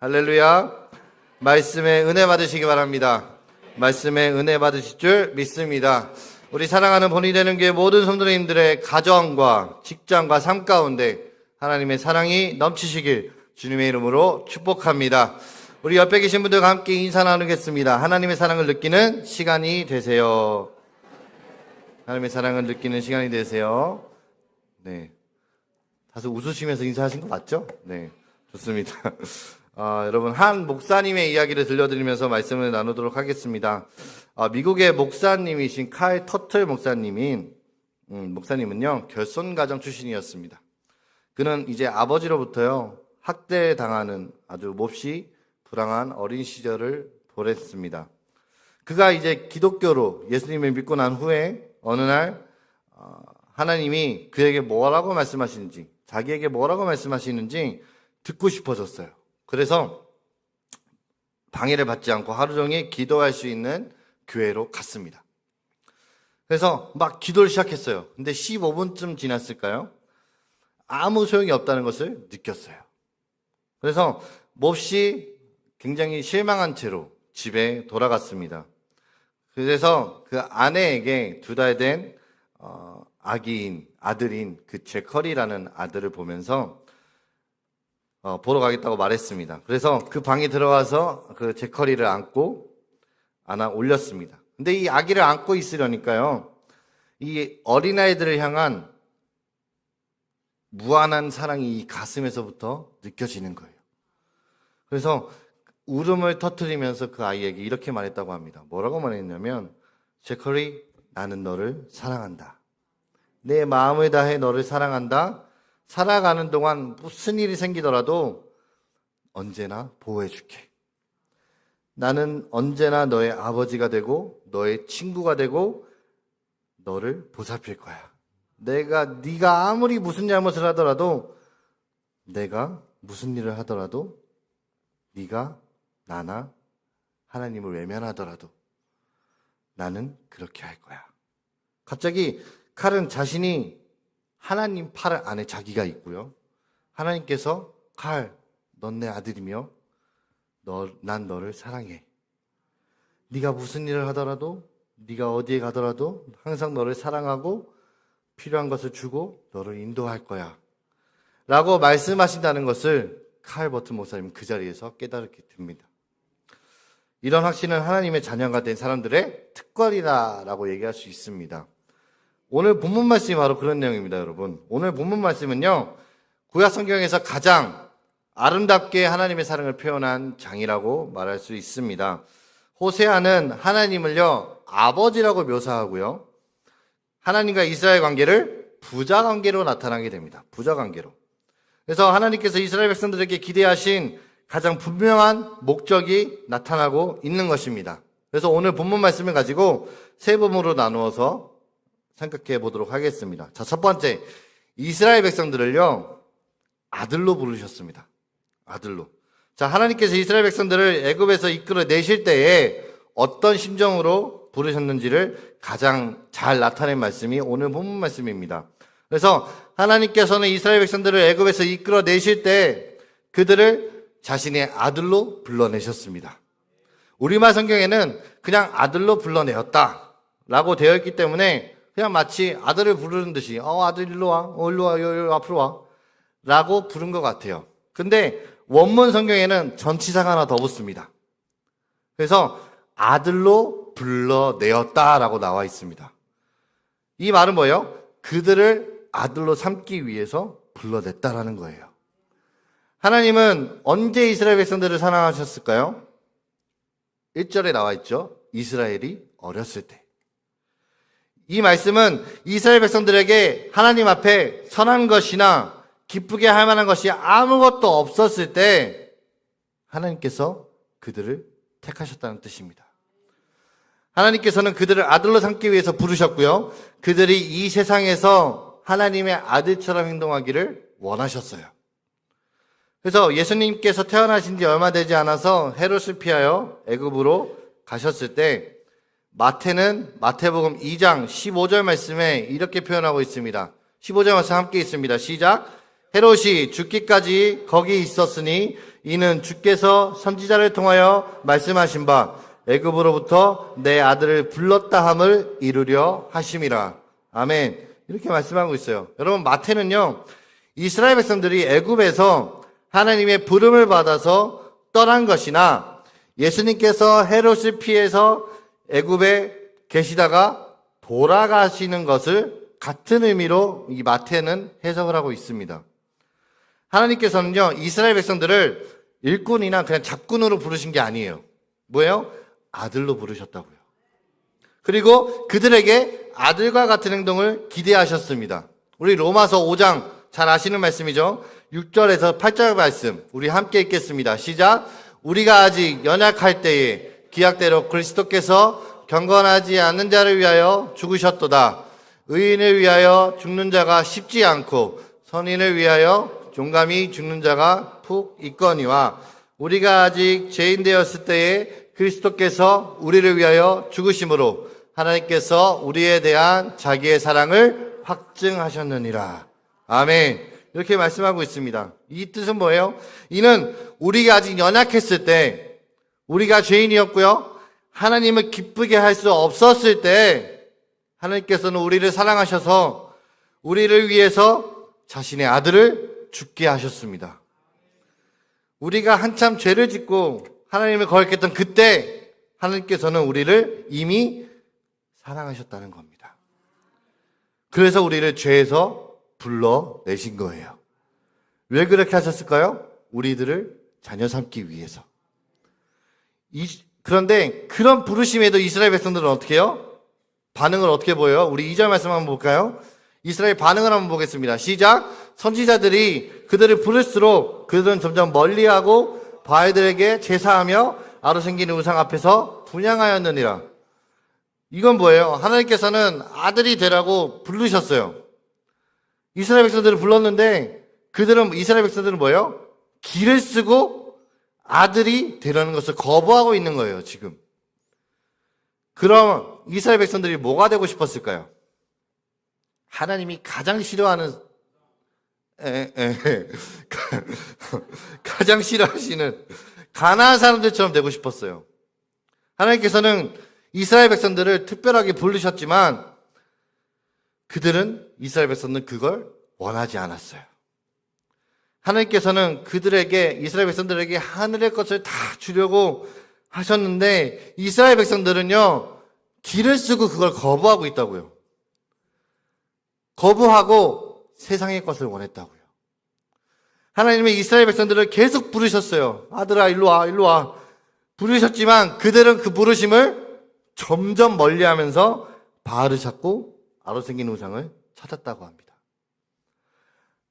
할렐루야. 말씀에 은혜 받으시기 바랍니다. 말씀에 은혜 받으실 줄 믿습니다. 우리 사랑하는 본이 되는 교회 모든 성도님들의 가정과 직장과 삶 가운데 하나님의 사랑이 넘치시길 주님의 이름으로 축복합니다. 우리 옆에 계신 분들과 함께 인사 나누겠습니다. 하나님의 사랑을 느끼는 시간이 되세요. 하나님의 사랑을 느끼는 시간이 되세요. 네. 다소 웃으시면서 인사하신 거 맞죠? 네. 좋습니다. 아, 여러분, 한 목사님의 이야기를 들려드리면서 말씀을 나누도록 하겠습니다. 아, 미국의 목사님이신 칼 터틀 목사님인, 음, 목사님은요, 결손 가정 출신이었습니다. 그는 이제 아버지로부터요, 학대당하는 아주 몹시 불쌍한 어린 시절을 보냈습니다. 그가 이제 기독교로 예수님을 믿고 난 후에 어느 날 어, 하나님이 그에게 뭐라고 말씀하시는지 자기에게 뭐라고 말씀하시는지 듣고 싶어졌어요. 그래서 방해를 받지 않고 하루 종일 기도할 수 있는 교회로 갔습니다. 그래서 막 기도를 시작했어요. 근데 15분쯤 지났을까요? 아무 소용이 없다는 것을 느꼈어요. 그래서 몹시 굉장히 실망한 채로 집에 돌아갔습니다. 그래서 그 아내에게 두 달된 어, 아기인 아들인 그 제커리라는 아들을 보면서 어, 보러 가겠다고 말했습니다. 그래서 그 방에 들어가서 그 제커리를 안고 안아 올렸습니다. 근데 이 아기를 안고 있으려니까요, 이 어린아이들을 향한 무한한 사랑이 이 가슴에서부터 느껴지는 거예요. 그래서 울음을 터뜨리면서 그 아이에게 이렇게 말했다고 합니다. 뭐라고 말했냐면, 제커리, 나는 너를 사랑한다. 내 마음을 다해 너를 사랑한다. 살아가는 동안 무슨 일이 생기더라도 언제나 보호해 줄게. 나는 언제나 너의 아버지가 되고 너의 친구가 되고 너를 보살필 거야. 내가 네가 아무리 무슨 잘못을 하더라도 내가 무슨 일을 하더라도 네가 나나 하나님을 외면하더라도 나는 그렇게 할 거야. 갑자기 칼은 자신이 하나님 팔 안에 자기가 있고요. 하나님께서 칼, 넌 내 아들이며 너, 난 너를 사랑해. 네가 무슨 일을 하더라도 네가 어디에 가더라도 항상 너를 사랑하고 필요한 것을 주고 너를 인도할 거야. 라고 말씀하신다는 것을 칼 버튼 목사님 그 자리에서 깨달게 됩니다. 이런 확신은 하나님의 자녀가 된 사람들의 특권이다라고 얘기할 수 있습니다. 오늘 본문 말씀이 바로 그런 내용입니다, 여러분. 오늘 본문 말씀은요, 구약 성경에서 가장 아름답게 하나님의 사랑을 표현한 장이라고 말할 수 있습니다. 호세아는 하나님을요, 아버지라고 묘사하고요, 하나님과 이스라엘 관계를 부자 관계로 나타나게 됩니다. 부자 관계로. 그래서 하나님께서 이스라엘 백성들에게 기대하신 가장 분명한 목적이 나타나고 있는 것입니다. 그래서 오늘 본문 말씀을 가지고 세 부분으로 나누어서 생각해 보도록 하겠습니다. 자, 첫 번째. 이스라엘 백성들을요, 아들로 부르셨습니다. 아들로. 자, 하나님께서 이스라엘 백성들을 애굽에서 이끌어 내실 때에 어떤 심정으로 부르셨는지를 가장 잘 나타낸 말씀이 오늘 본문 말씀입니다. 그래서 하나님께서는 이스라엘 백성들을 애굽에서 이끌어 내실 때 그들을 자신의 아들로 불러내셨습니다. 우리말 성경에는 그냥 아들로 불러내었다. 라고 되어 있기 때문에 그냥 마치 아들을 부르는 듯이, 어, 아들 일로 와, 어, 일로 와, 요, 요, 앞으로 와. 라고 부른 것 같아요. 근데 원문 성경에는 전치사가 하나 더 붙습니다. 그래서 아들로 불러내었다라고 나와 있습니다. 이 말은 뭐예요? 그들을 아들로 삼기 위해서 불러냈다라는 거예요. 하나님은 언제 이스라엘 백성들을 사랑하셨을까요? 1절에 나와 있죠. 이스라엘이 어렸을 때. 이 말씀은 이스라엘 백성들에게 하나님 앞에 선한 것이나 기쁘게 할 만한 것이 아무것도 없었을 때 하나님께서 그들을 택하셨다는 뜻입니다. 하나님께서는 그들을 아들로 삼기 위해서 부르셨고요. 그들이 이 세상에서 하나님의 아들처럼 행동하기를 원하셨어요. 그래서 예수님께서 태어나신 지 얼마 되지 않아서 헤롯을 피하여 애굽으로 가셨을 때 마태는 마태복음 2장 15절 말씀에 이렇게 표현하고 있습니다. 15절 말씀 함께 있습니다. 시작. 헤롯이 죽기까지 거기 있었으니 이는 주께서 선지자를 통하여 말씀하신 바 애굽으로부터 내 아들을 불렀다 함을 이루려 하심이라. 아멘. 이렇게 말씀하고 있어요. 여러분 마태는요. 이스라엘 백성들이 애굽에서 하나님의 부름을 받아서 떠난 것이나 예수님께서 헤롯을 피해서 애굽에 계시다가 돌아가시는 것을 같은 의미로 이 마태는 해석을 하고 있습니다. 하나님께서는요, 이스라엘 백성들을 일꾼이나 그냥 잡군으로 부르신 게 아니에요. 뭐예요? 아들로 부르셨다고요. 그리고 그들에게 아들과 같은 행동을 기대하셨습니다. 우리 로마서 5장 잘 아시는 말씀이죠? 6절에서 8절 말씀 우리 함께 읽겠습니다. 시작. 우리가 아직 연약할 때에 기약대로 그리스도께서 경건하지 않는 자를 위하여 죽으셨도다. 의인을 위하여 죽는 자가 쉽지 않고 선인을 위하여 용감히 죽는 자가 푹 있거니와 우리가 아직 죄인 되었을 때에 그리스도께서 우리를 위하여 죽으심으로 하나님께서 우리에 대한 자기의 사랑을 확증하셨느니라. 아멘. 이렇게 말씀하고 있습니다. 이 뜻은 뭐예요? 이는 우리가 아직 연약했을 때, 우리가 죄인이었고요. 하나님을 기쁘게 할 수 없었을 때, 하나님께서는 우리를 사랑하셔서 우리를 위해서 자신의 아들을 죽게 하셨습니다. 우리가 한참 죄를 짓고 하나님을 거역했던 그때 하나님께서는 우리를 이미 사랑하셨다는 겁니다. 그래서 우리를 죄에서 불러내신 거예요. 왜 그렇게 하셨을까요? 우리들을 자녀 삼기 위해서. 이, 그런데 그런 부르심에도 이스라엘 백성들은 어떻게 해요? 반응을 어떻게 보여요? 우리 2절 말씀 한번 볼까요? 이스라엘 반응을 한번 보겠습니다. 시작. 선지자들이 그들을 부를수록 그들은 점점 멀리하고 바알들에게 제사하며 아로 생기는 우상 앞에서 분양하였느니라. 이건 뭐예요? 하나님께서는 아들이 되라고 부르셨어요. 이스라엘 백성들을 불렀는데 그들은 이스라엘 백성들은 뭐예요? 길을 쓰고 아들이 되라는 것을 거부하고 있는 거예요, 지금. 그럼 이스라엘 백성들이 뭐가 되고 싶었을까요? 하나님이 가장 싫어하는 에, 에, 가장 싫어하시는 가나안 사람들처럼 되고 싶었어요. 하나님께서는 이스라엘 백성들을 특별하게 부르셨지만 그들은 이스라엘 백성은 그걸 원하지 않았어요. 하나님께서는 그들에게 이스라엘 백성들에게 하늘의 것을 다 주려고 하셨는데 이스라엘 백성들은요 길을 쓰고 그걸 거부하고 있다고요. 거부하고 세상의 것을 원했다고요. 하나님은 이스라엘 백성들을 계속 부르셨어요. 아들아 일로 와 일로 와 부르셨지만 그들은 그 부르심을 점점 멀리하면서 바알을 찾고 아로 생긴 우상을 찾았다고 합니다.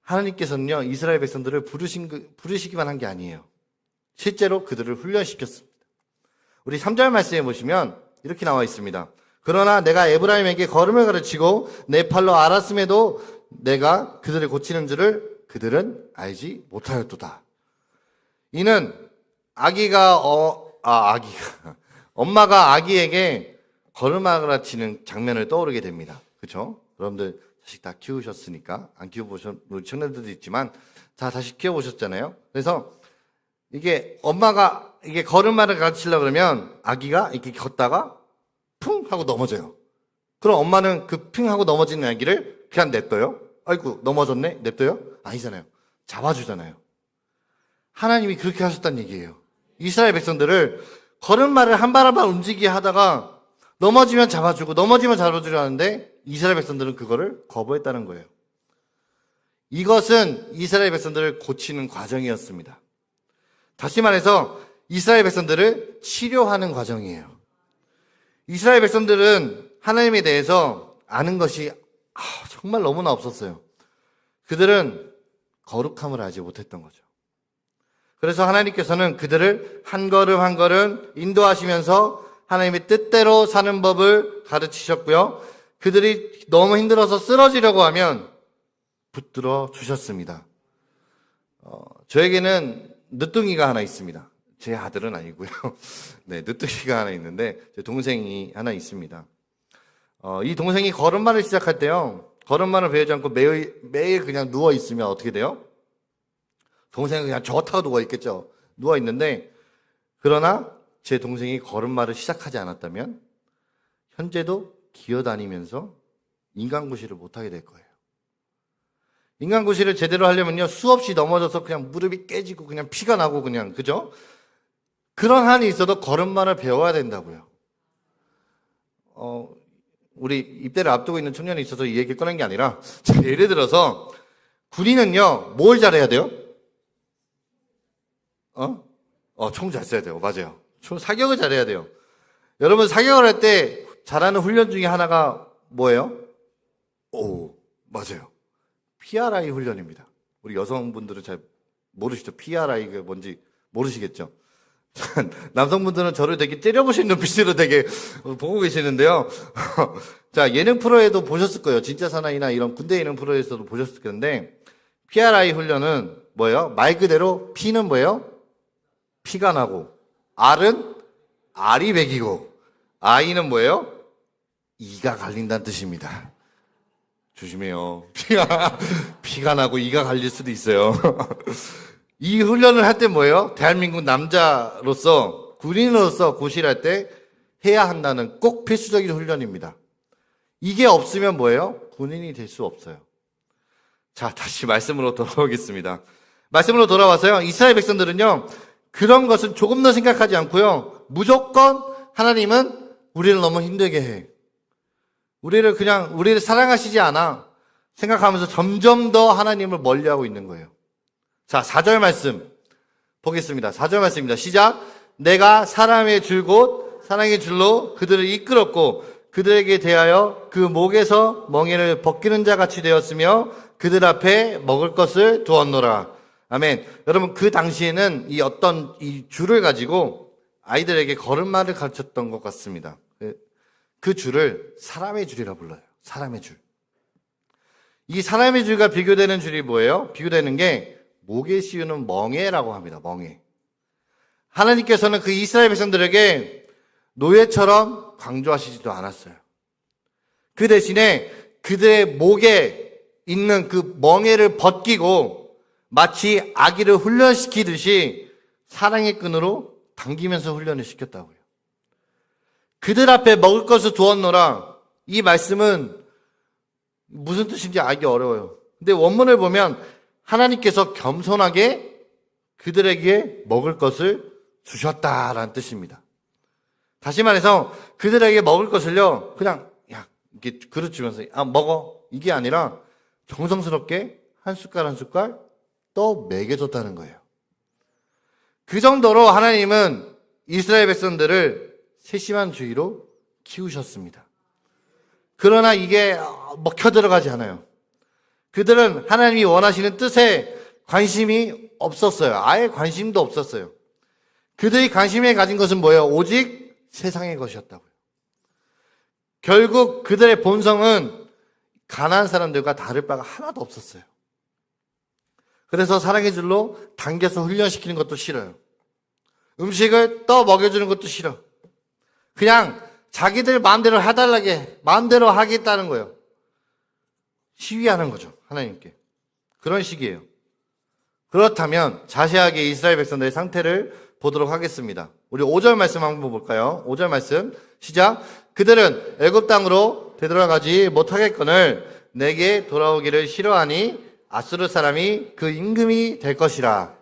하나님께서는요 이스라엘 백성들을 부르신 그- 부르시기만 한 게 아니에요. 실제로 그들을 훈련시켰습니다. 우리 3절 말씀에 보시면 이렇게 나와 있습니다. 그러나 내가 에브라임에게 걸음을 가르치고 내 팔로 알았음에도 내가 그들을 고치는 줄을 그들은 알지 못하였도다. 이는 아기가 어, 아, 아기가 엄마가 아기에게 걸음을 가르치는 장면을 떠오르게 됩니다. 그렇죠? 여러분들 자식 다 키우셨으니까 안 키워보신 우리 청년들도 있지만 다 다시 키워보셨잖아요. 그래서 이게 엄마가 이게 걸음마를 가르치려 그러면 아기가 이렇게 걷다가 풍 하고 넘어져요. 그럼 엄마는 그 핑 하고 넘어지는 아기를 그냥 냅둬요. 아이고 넘어졌네 냅둬요? 아니잖아요. 잡아주잖아요. 하나님이 그렇게 하셨다는 얘기예요. 이스라엘 백성들을 걸음마를 한 발 한 발 움직이게 하다가 넘어지면 잡아주고 넘어지면 잡아주려 하는데 이스라엘 백성들은 그거를 거부했다는 거예요. 이것은 이스라엘 백성들을 고치는 과정이었습니다. 다시 말해서 이스라엘 백성들을 치료하는 과정이에요. 이스라엘 백성들은 하나님에 대해서 아는 것이 아, 정말 너무나 없었어요. 그들은 거룩함을 알지 못했던 거죠. 그래서 하나님께서는 그들을 한 걸음 한 걸음 인도하시면서 하나님의 뜻대로 사는 법을 가르치셨고요. 그들이 너무 힘들어서 쓰러지려고 하면 붙들어 주셨습니다. 어, 저에게는 늦둥이가 하나 있습니다. 제 아들은 아니고요. 네, 늦둥이가 하나 있는데 제 동생이 하나 있습니다. 어, 이 동생이 걸음마를 시작할 때요. 걸음마를 배우지 않고 매일, 매일 그냥 누워 있으면 어떻게 돼요? 동생은 그냥 좋다고 누워 있겠죠. 누워 있는데 그러나 제 동생이 걸음마를 시작하지 않았다면 현재도 기어다니면서 인간구실을 못하게 될 거예요. 인간구실을 제대로 하려면요 수없이 넘어져서 그냥 무릎이 깨지고 그냥 피가 나고 그냥 그죠? 그런 한이 있어도 걸음마를 배워야 된다고요. 어, 우리 입대를 앞두고 있는 청년이 있어서 이 얘기 꺼낸 게 아니라 자, 예를 들어서 군인은요 뭘 잘해야 돼요? 어? 어, 총 잘 써야 돼요. 맞아요. 총 사격을 잘해야 돼요. 여러분 사격을 할 때 잘하는 훈련 중에 하나가 뭐예요? 오, 맞아요. PRI 훈련입니다. 우리 여성분들은 잘 모르시죠? PRI가 뭔지 모르시겠죠? 남성분들은 저를 되게 째려보시는 눈빛으로 되게 보고 계시는데요. 자, 예능 프로에도 보셨을 거예요. 진짜 사나이나 이런 군대 예능 프로에서도 보셨을 건데, PRI 훈련은 뭐예요? 말 그대로 P는 뭐예요? 피가 나고, R은 알이 배기고, I는 뭐예요? 이가 갈린다는 뜻입니다. 조심해요. 피가, 피가 나고 이가 갈릴 수도 있어요. 이 훈련을 할 때 뭐예요? 대한민국 남자로서, 군인으로서 구실할 때 해야 한다는 꼭 필수적인 훈련입니다. 이게 없으면 뭐예요? 군인이 될 수 없어요. 자, 다시 말씀으로 돌아오겠습니다. 말씀으로 돌아와서요. 이스라엘 백성들은요. 그런 것은 조금 더 생각하지 않고요. 무조건 하나님은 우리를 너무 힘들게 해. 우리를 그냥 우리를 사랑하시지 않아 생각하면서 점점 더 하나님을 멀리하고 있는 거예요. 자, 4절 말씀 보겠습니다. 4절 말씀입니다. 시작. 내가 사람의 줄 곧 사랑의 줄로 그들을 이끌었고 그들에게 대하여 그 목에서 멍에를 벗기는 자 같이 되었으며 그들 앞에 먹을 것을 두었노라. 아멘. 여러분 그 당시에는 이 어떤 이 줄을 가지고 아이들에게 걸음마를 가르쳤던 것 같습니다. 그- 그 줄을 사람의 줄이라 불러요. 사람의 줄. 이 사람의 줄과 비교되는 줄이 뭐예요? 비교되는 게 목에 씌우는 멍에라고 합니다. 멍에. 하나님께서는 그 이스라엘 백성들에게 노예처럼 강조하시지도 않았어요. 그 대신에 그들의 목에 있는 그 멍에를 벗기고 마치 아기를 훈련시키듯이 사랑의 끈으로 당기면서 훈련을 시켰다고요. 그들 앞에 먹을 것을 두었노라. 이 말씀은 무슨 뜻인지 알기 어려워요. 근데 원문을 보면 하나님께서 겸손하게 그들에게 먹을 것을 주셨다라는 뜻입니다. 다시 말해서 그들에게 먹을 것을요, 그냥, 야, 이렇게 그릇 주면서, 아, 먹어. 이게 아니라 정성스럽게 한 숟갈 한 숟갈 또 먹여줬다는 거예요. 그 정도로 하나님은 이스라엘 백성들을 세심한 주의로 키우셨습니다. 그러나 이게 먹혀 들어가지 않아요. 그들은 하나님이 원하시는 뜻에 관심이 없었어요. 아예 관심도 없었어요. 그들이 관심에 가진 것은 뭐예요? 오직 세상의 것이었다고요. 결국 그들의 본성은 가난한 사람들과 다를 바가 하나도 없었어요. 그래서 사랑의 줄로 당겨서 훈련시키는 것도 싫어요. 음식을 떠 먹여주는 것도 싫어. 그냥 자기들 마음대로 해달라게 마음대로 하겠다는 거예요. 시위하는 거죠. 하나님께. 그런 식이에요. 그렇다면 자세하게 이스라엘 백성들의 상태를 보도록 하겠습니다. 우리 5절 말씀 한번 볼까요? 5절 말씀 시작. 그들은 애굽 땅으로 되돌아가지 못하겠거늘 내게 돌아오기를 싫어하니 아수르 사람이 그 임금이 될 것이라.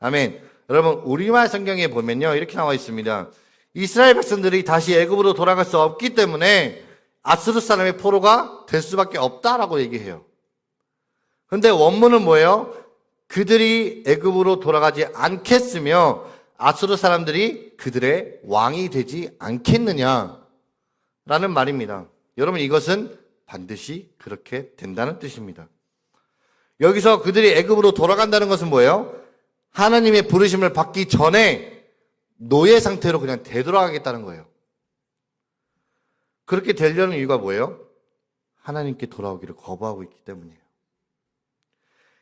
아멘. 여러분 우리말 성경에 보면요 이렇게 나와 있습니다. 이스라엘 백성들이 다시 애굽으로 돌아갈 수 없기 때문에 아수르 사람의 포로가 될 수밖에 없다라고 얘기해요. 근데 원문은 뭐예요? 그들이 애굽으로 돌아가지 않겠으며 아수르 사람들이 그들의 왕이 되지 않겠느냐라는 말입니다. 여러분 이것은 반드시 그렇게 된다는 뜻입니다. 여기서 그들이 애굽으로 돌아간다는 것은 뭐예요? 하나님의 부르심을 받기 전에 노예 상태로 그냥 되돌아가겠다는 거예요. 그렇게 되려는 이유가 뭐예요? 하나님께 돌아오기를 거부하고 있기 때문이에요.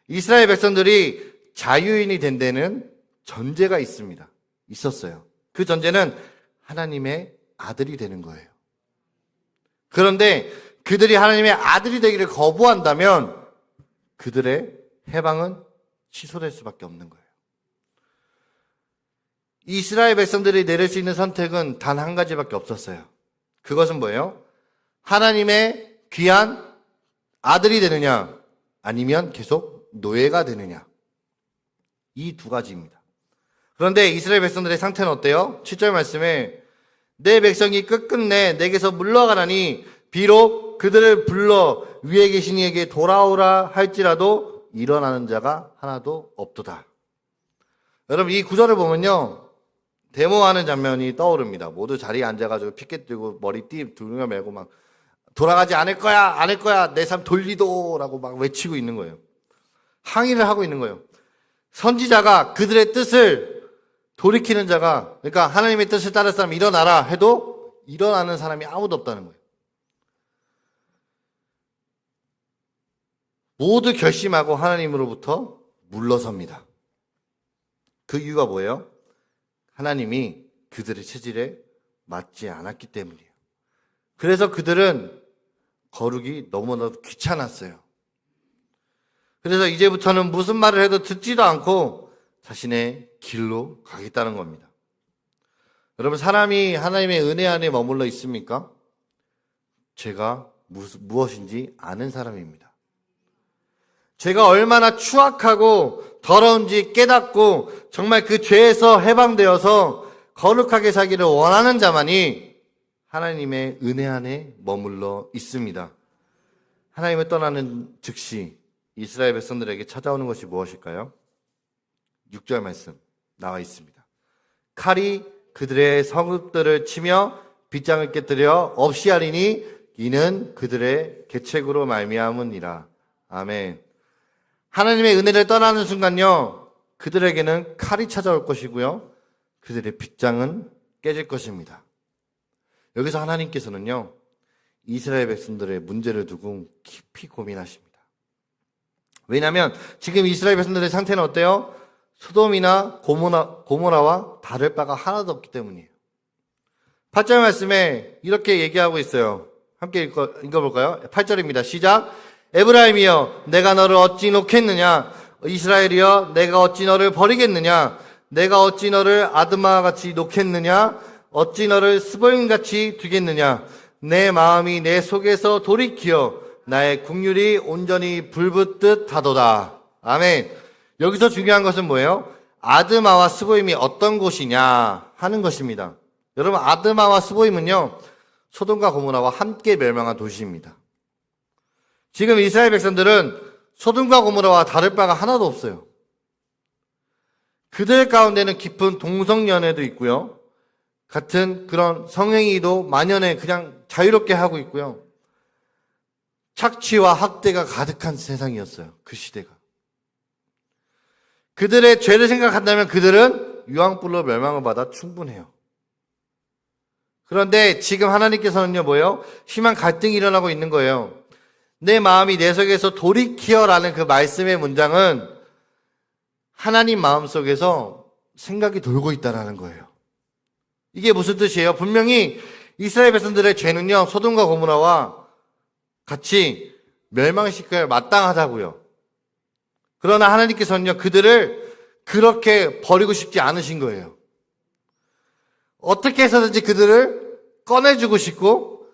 이스라엘 백성들이 자유인이 된 데는 전제가 있습니다. 있었어요. 그 전제는 하나님의 아들이 되는 거예요. 그런데 그들이 하나님의 아들이 되기를 거부한다면 그들의 해방은 취소될 수밖에 없는 거예요. 이스라엘 백성들이 내릴 수 있는 선택은 단 한 가지밖에 없었어요. 그것은 뭐예요? 하나님의 귀한 아들이 되느냐, 아니면 계속 노예가 되느냐. 이 두 가지입니다. 그런데 이스라엘 백성들의 상태는 어때요? 7절 말씀에 내 백성이 끝끝내 내게서 물러가라니 비록 그들을 불러 위에 계신 이에게 돌아오라 할지라도 일어나는 자가 하나도 없도다. 여러분 이 구절을 보면요. 데모하는 장면이 떠오릅니다. 모두 자리에 앉아가지고 피켓 들고 머리 띠 두르며 메고 막 돌아가지 않을 거야, 않을 거야, 내 삶 돌리도라고 막 외치고 있는 거예요. 항의를 하고 있는 거예요. 선지자가 그들의 뜻을 돌이키는 자가, 그러니까 하나님의 뜻을 따를 사람 일어나라 해도 일어나는 사람이 아무도 없다는 거예요. 모두 결심하고 하나님으로부터 물러섭니다. 그 이유가 뭐예요? 하나님이 그들의 체질에 맞지 않았기 때문이에요. 그래서 그들은 거룩이 너무나도 귀찮았어요. 그래서 이제부터는 무슨 말을 해도 듣지도 않고 자신의 길로 가겠다는 겁니다. 여러분, 사람이 하나님의 은혜 안에 머물러 있습니까? 제가 무엇인지 아는 사람입니다. 제가 얼마나 추악하고 더러운지 깨닫고 정말 그 죄에서 해방되어서 거룩하게 살기를 원하는 자만이 하나님의 은혜 안에 머물러 있습니다. 하나님을 떠나는 즉시 이스라엘 백성들에게 찾아오는 것이 무엇일까요? 6절 말씀 나와 있습니다. 칼이 그들의 성읍들을 치며 빗장을 깨뜨려 없이 하리니 이는 그들의 계책으로 말미암으니라. 아멘. 하나님의 은혜를 떠나는 순간요, 그들에게는 칼이 찾아올 것이고요, 그들의 빗장은 깨질 것입니다. 여기서 하나님께서는요, 이스라엘 백성들의 문제를 두고 깊이 고민하십니다. 왜냐하면 지금 이스라엘 백성들의 상태는 어때요? 소돔이나 고모라, 고모라와 다를 바가 하나도 없기 때문이에요. 8절 말씀에 이렇게 얘기하고 있어요. 함께 읽어, 읽어볼까요? 8절입니다. 시작. 에브라임이여 내가 너를 어찌 놓겠느냐? 이스라엘이여 내가 어찌 너를 버리겠느냐? 내가 어찌 너를 아드마와 같이 놓겠느냐? 어찌 너를 스보임 같이 두겠느냐? 내 마음이 내 속에서 돌이키어 나의 국률이 온전히 불붙듯 하도다. 아멘. 여기서 중요한 것은 뭐예요? 아드마와 스보임이 어떤 곳이냐 하는 것입니다. 여러분 아드마와 스보임은요 소돔과 고모라와 함께 멸망한 도시입니다 지금 이스라엘 백성들은 소돔과 고모라와 다를 바가 하나도 없어요. 그들 가운데는 깊은 동성연애도 있고요. 같은 그런 성행위도 만연해 그냥 자유롭게 하고 있고요. 착취와 학대가 가득한 세상이었어요. 그 시대가. 그들의 죄를 생각한다면 그들은 유황불로 멸망을 받아 충분해요. 그런데 지금 하나님께서는요, 뭐예요? 심한 갈등이 일어나고 있는 거예요. 내 마음이 내 속에서 돌이키어라는 그 말씀의 문장은 하나님 마음 속에서 생각이 돌고 있다라는 거예요. 이게 무슨 뜻이에요? 분명히 이스라엘 백성들의 죄는요, 소돔과 고무라와 같이 멸망시켜야 마땅하다고요. 그러나 하나님께서는요, 그들을 그렇게 버리고 싶지 않으신 거예요. 어떻게 해서든지 그들을 꺼내주고 싶고,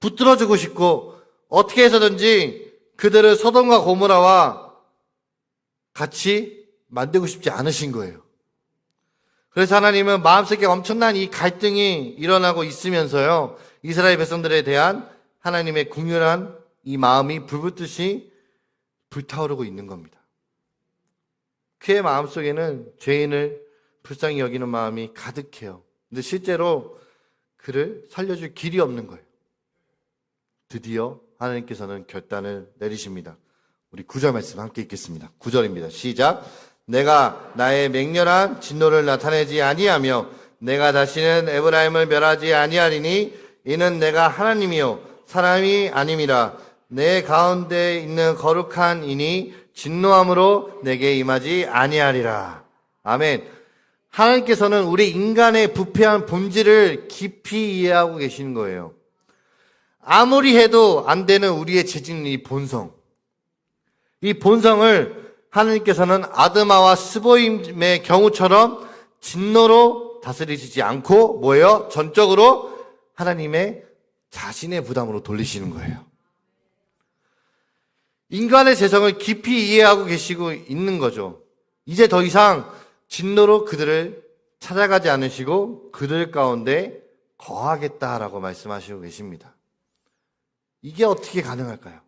붙들어주고 싶고, 어떻게 해서든지 그들을 소돔과 고모라와 같이 만들고 싶지 않으신 거예요. 그래서 하나님은 마음속에 엄청난 이 갈등이 일어나고 있으면서요. 이스라엘 백성들에 대한 하나님의 궁율한 이 마음이 불붙듯이 불타오르고 있는 겁니다. 그의 마음속에는 죄인을 불쌍히 여기는 마음이 가득해요. 근데 실제로 그를 살려줄 길이 없는 거예요. 드디어 하나님께서는 결단을 내리십니다. 우리 구절 말씀 함께 읽겠습니다. 구절입니다 시작. 내가 나의 맹렬한 진노를 나타내지 아니하며 내가 다시는 에브라임을 멸하지 아니하리니 이는 내가 하나님이요 사람이 아님이라 내 가운데 있는 거룩한 이니 진노함으로 내게 임하지 아니하리라. 아멘. 하나님께서는 우리 인간의 부패한 본질을 깊이 이해하고 계시는 거예요. 아무리 해도 안 되는 우리의 재질이 본성. 이 본성을 하나님께서는 아드마와 스보임의 경우처럼 진노로 다스리시지 않고 뭐예요? 전적으로 하나님의 자신의 부담으로 돌리시는 거예요. 인간의 재성을 깊이 이해하고 계시고 있는 거죠. 이제 더 이상 진노로 그들을 찾아가지 않으시고 그들 가운데 거하겠다라고 말씀하시고 계십니다. 이게 어떻게 가능할까요?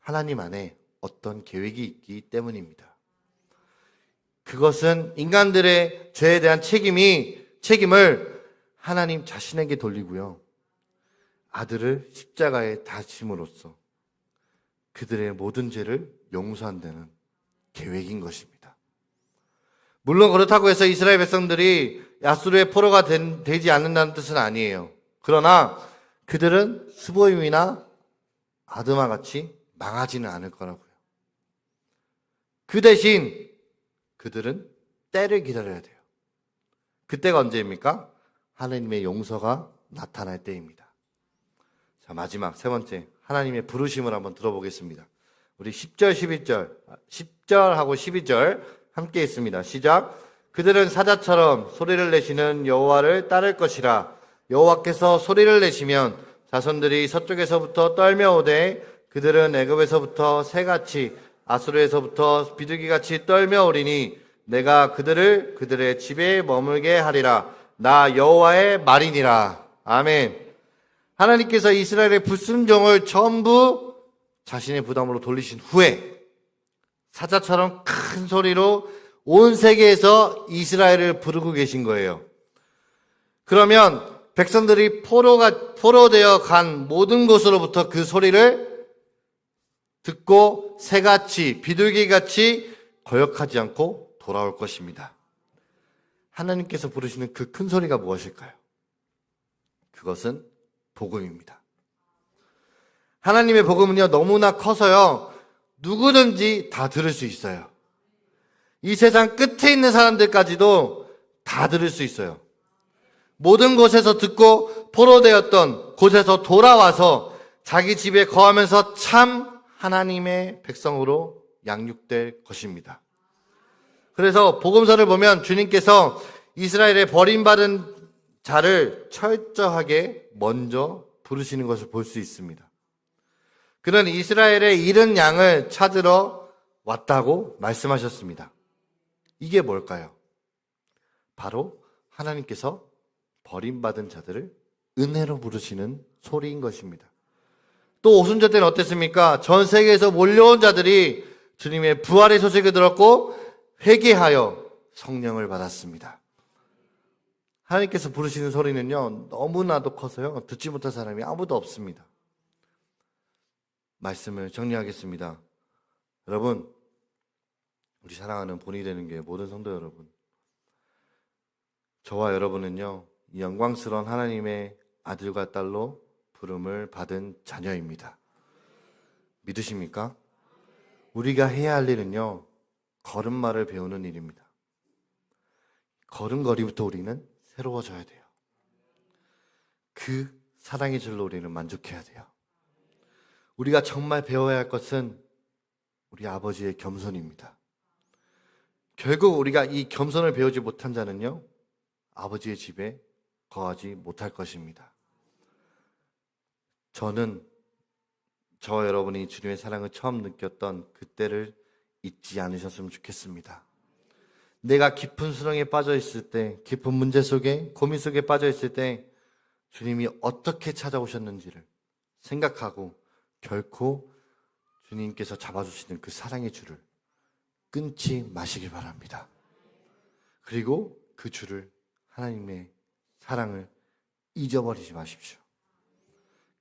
하나님 안에 어떤 계획이 있기 때문입니다. 그것은 인간들의 죄에 대한 책임이, 책임을 하나님 자신에게 돌리고요. 아들을 십자가에 다심으로써 그들의 모든 죄를 용서한다는 계획인 것입니다. 물론 그렇다고 해서 이스라엘 백성들이 야수르의 포로가 된- 되지 않는다는 뜻은 아니에요. 그러나 그들은 스보임이나 아드마 같이 망하지는 않을 거라고요. 그 대신 그들은 때를 기다려야 돼요. 그때가 언제입니까? 하나님의 용서가 나타날 때입니다. 자, 마지막 세 번째. 하나님의 부르심을 한번 들어보겠습니다. 우리 10절, 11절, 10절하고 12절 함께 있습니다. 시작. 그들은 사자처럼 소리를 내시는 여호와를 따를 것이라. 여호와께서 소리를 내시면 자손들이 서쪽에서부터 떨며오되 그들은 애굽에서부터 새같이 아수르에서부터 비둘기같이 떨며오리니 내가 그들을 그들의 집에 머물게 하리라. 나 여호와의 말이니라. 아멘. 하나님께서 이스라엘의 불순종을 전부 자신의 부담으로 돌리신 후에 사자처럼 큰 소리로 온 세계에서 이스라엘을 부르고 계신 거예요. 그러면 백성들이 포로가 포로되어 간 모든 곳으로부터 그 소리를 듣고 새같이 비둘기같이 거역하지 않고 돌아올 것입니다. 하나님께서 부르시는 그 큰 소리가 무엇일까요? 그것은 복음입니다. 하나님의 복음은요, 너무나 커서요, 누구든지 다 들을 수 있어요. 이 세상 끝에 있는 사람들까지도 다 들을 수 있어요. 모든 곳에서 듣고 포로되었던 곳에서 돌아와서 자기 집에 거하면서 참 하나님의 백성으로 양육될 것입니다. 그래서 복음서를 보면 주님께서 이스라엘의 버림받은 자를 철저하게 먼저 부르시는 것을 볼 수 있습니다. 그는 이스라엘의 잃은 양을 찾으러 왔다고 말씀하셨습니다. 이게 뭘까요? 바로 하나님께서 버림받은 자들을 은혜로 부르시는 소리인 것입니다. 또 오순절 때는 어땠습니까? 전 세계에서 몰려온 자들이 주님의 부활의 소식을 들었고 회개하여 성령을 받았습니다. 하나님께서 부르시는 소리는요, 너무나도 커서요, 듣지 못한 사람이 아무도 없습니다. 말씀을 정리하겠습니다. 여러분, 우리 사랑하는 본이 되는 게 모든 성도 여러분. 저와 여러분은요, 이 영광스러운 하나님의 아들과 딸로 부름을 받은 자녀입니다. 믿으십니까? 우리가 해야 할 일은요, 걸음마를 배우는 일입니다. 걸음걸이부터 우리는 새로워져야 돼요. 그 사랑의 줄로 우리는 만족해야 돼요. 우리가 정말 배워야 할 것은 우리 아버지의 겸손입니다. 결국 우리가 이 겸손을 배우지 못한 자는요, 아버지의 집에 거하지 못할 것입니다. 저는 저와 여러분이 주님의 사랑을 처음 느꼈던 그때를 잊지 않으셨으면 좋겠습니다. 내가 깊은 수렁에 빠져 있을 때, 깊은 문제 속에, 고민 속에 빠져 있을 때, 주님이 어떻게 찾아오셨는지를 생각하고 결코 주님께서 잡아주시는 그 사랑의 줄을 끊지 마시길 바랍니다. 그리고 그 줄을 하나님의 사랑을 잊어버리지 마십시오.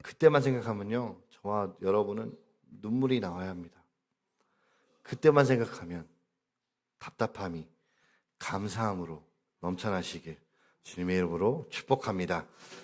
그때만 생각하면요, 저와 여러분은 눈물이 나와야 합니다. 그때만 생각하면 답답함이 감사함으로 넘쳐나시길 주님의 이름으로 축복합니다.